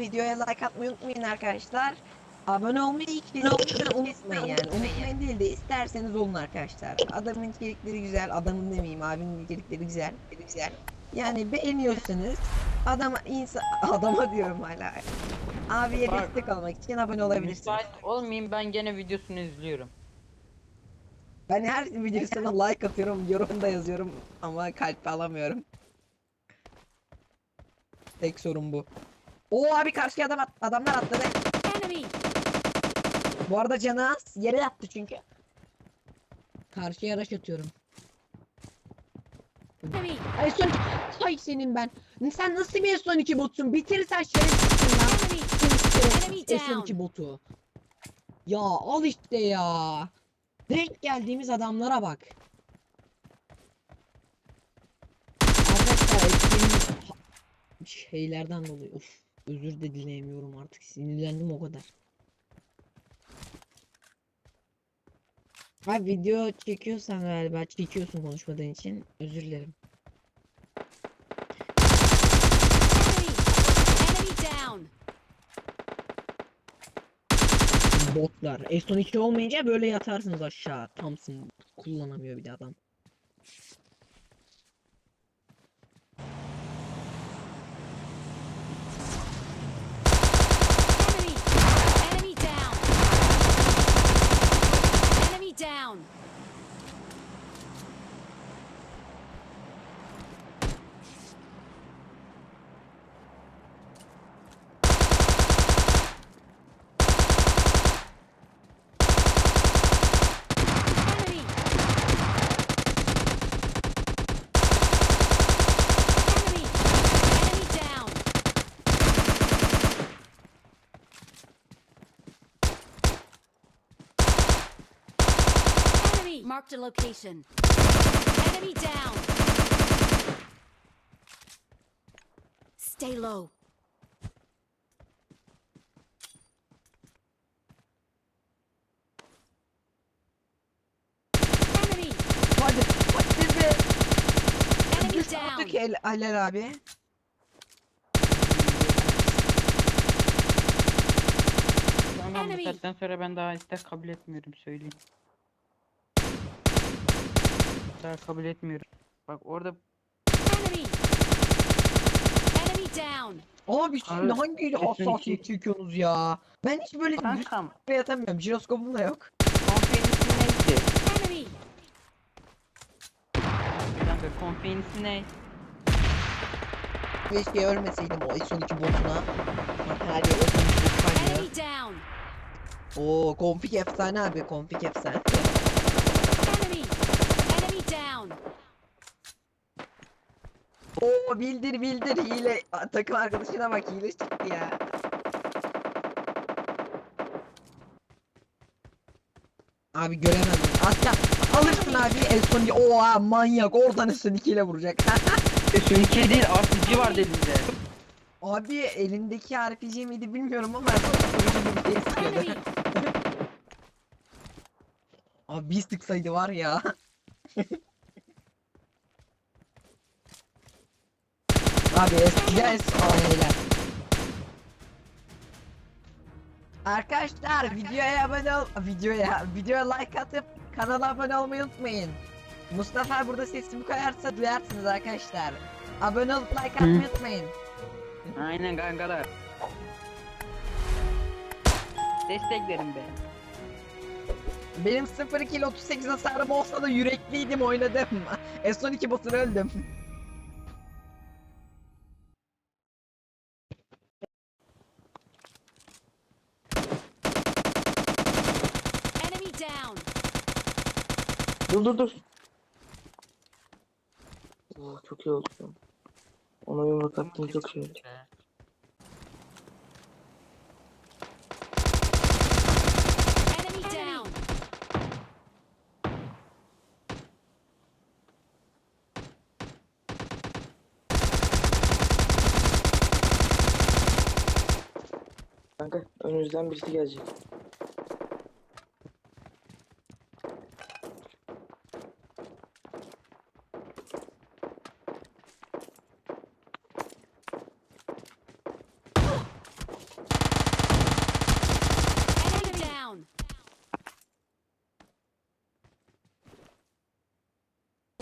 Videoya like atmayı unutmayın arkadaşlar. Abone olmayı hiç kesinlikle unutmayın yani. Unutmayın değil de isterseniz olun arkadaşlar. Adamın içerikleri güzel. Adamın demeyeyim abinin içerikleri güzel. Güzel. Yani beğeniyorsanız adama insan adama diyorum hala. Abiye Bak. destek olmak için abone olabilirsiniz. Müsait olmayayım ben gene videosunu izliyorum. Ben her videosuna like atıyorum, yorum da yazıyorum ama kalp alamıyorum. Tek sorun bu. Oo abi karşıya adam at- adamlar atladı. Enemy! Bu arada canı az yere yattı çünkü. Karşıya araç atıyorum. Enemy! Ay son Hay senin ben. Sen nasıl bir son 2 botsun? Bitirsen şerefsizsin lan. Enemy! Enemy Son down. 2 botu. Ya al işte ya. Denk geldiğimiz adamlara bak. Arkadaşlar şeylerden dolayı of özür de dileyemiyorum artık sinirlendim o kadar. Abi video çekiyorsan galiba çekiyorsun konuşmadığın için özür dilerim. Botlar. Eston 2 olmayınca böyle yatarsınız aşağı. Thompson kullanamıyor bir de adam. Enemy! Enemy down! Enemy down! Enemy! Enemy! Enemy down! Enemy! Marked a location. Enemy down! Stay low. Enemy! Hadi hadi be. Enemy down! artık El Alel abi. Tamam bu Enemy. saatten sonra ben daha istek kabul etmiyorum söyleyeyim. Daha kabul etmiyorum. Bak orada Enemy! Enemy down! Abi siz Abi, hangi hassasiyet çekiyorsunuz ya? Ben hiç böyle kankam yatamıyorum. Jiroskopum da yok. konfeyin ismi neydi? Enemy! Kanka konfeyin ismi ne? Keşke ölmeseydim o son iki botuna. Bak. Enemy down! Oo konfig efsane abi konfig efsane. Enemy! Enemy down! Oo bildir bildir hile. Takım arkadaşına bak hile çıktı ya. Abi göremedim. Asker alırsın abi en son oha manyak oradan üstün ikiyle vuracak. Sönike değil artıcı var elinde. abi elindeki RPG miydi bilmiyorum ama şey! Abi bir sıksaydı var ya. Abi eskiden eskiden Arkadaşlar videoya abone ol videoya videoya like atıp kanala abone olmayı unutmayın. Mustafa burada sesimi koyarsa duyarsınız arkadaşlar. Abone olup like atmayı unutmayın. Aynen kankalar. Desteklerim be. Benim 02 ile 38 hasarım olsa da yürekliydim oynadım. S12 boss'unu öldüm. Dur dur dur. Oh, çok iyi oldu. Ona yumruk attım çok şey oldu. Kanka önümüzden birisi gelecek.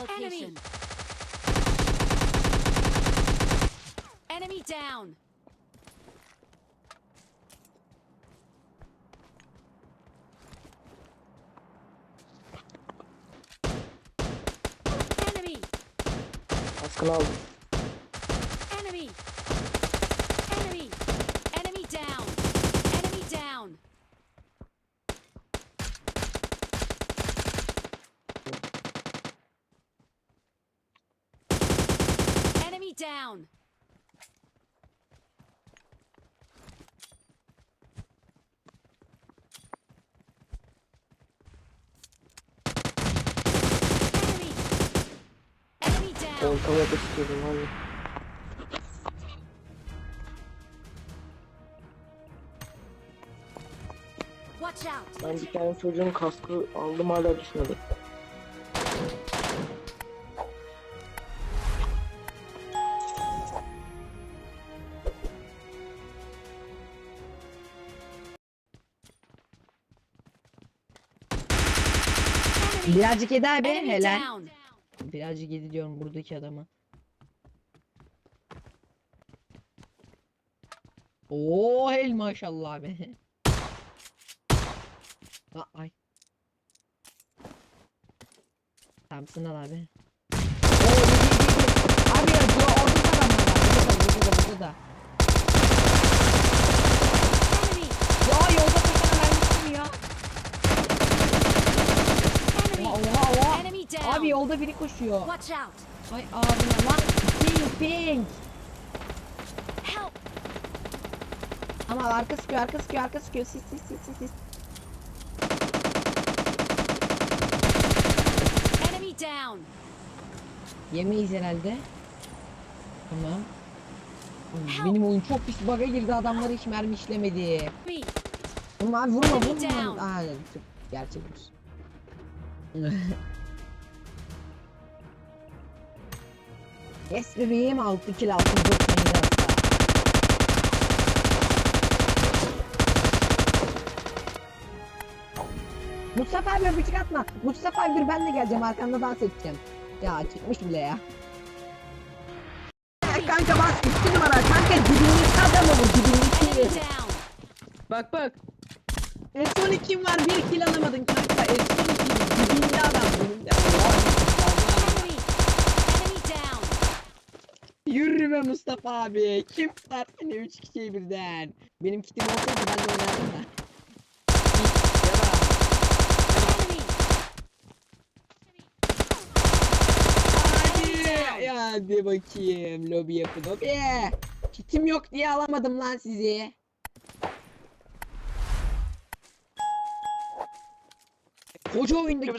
Location. Enemy down. Enemy. Baskın aldım. Enemy! Enemy! Enemy down! Enemy down! Enemy down! Enemy! Hani. Watch out! Ben bir tane çocuğun kaskı aldım hala düşmedi. Birazcık yedi abi helal. Birazcık yedi buradaki adama. Oo hel maşallah abi. Aa, ay. Thompson al abi. Oo, yedi, yedi. Abi ya dur, orada da adamlar var. Burada da burada da burada! Ya yolda koşana vermiştim ya. Enemy! Oha oha oha. Enemy down! Abi yolda biri koşuyor. Watch out! Ay abine lan. Ping ping. Help! Ama arka sıkıyor arka sıkıyor arka sıkıyor. Sis sis sis sis sis. Enemy down! Yemeyiz herhalde. Tamam. Benim oyun çok pis bug'a girdi adamlar hiç mermi işlemedi. Vurma abi vurma vurma. Aa, gerçekmiş. Yes bebeğim 6 kill 694 hatta. Mustafa bir bıçak atma. Mustafa bir ben de geleceğim arkanda dans edeceğim. Ya çıkmış bile ya. Kanka bak 2 numara kanka dibindeki adamı bu dibindeki. Bak bak. F12 kim var? Bir kill alamadın kanka. F12 Be Mustafa abi. Kim var seni 3 kişiyi birden. Benim kitim olsaydı ben de oynardım da. Hadi bakayım. Lobi yapın lobi. Kitim yok diye alamadım lan sizi. Koca oyundaki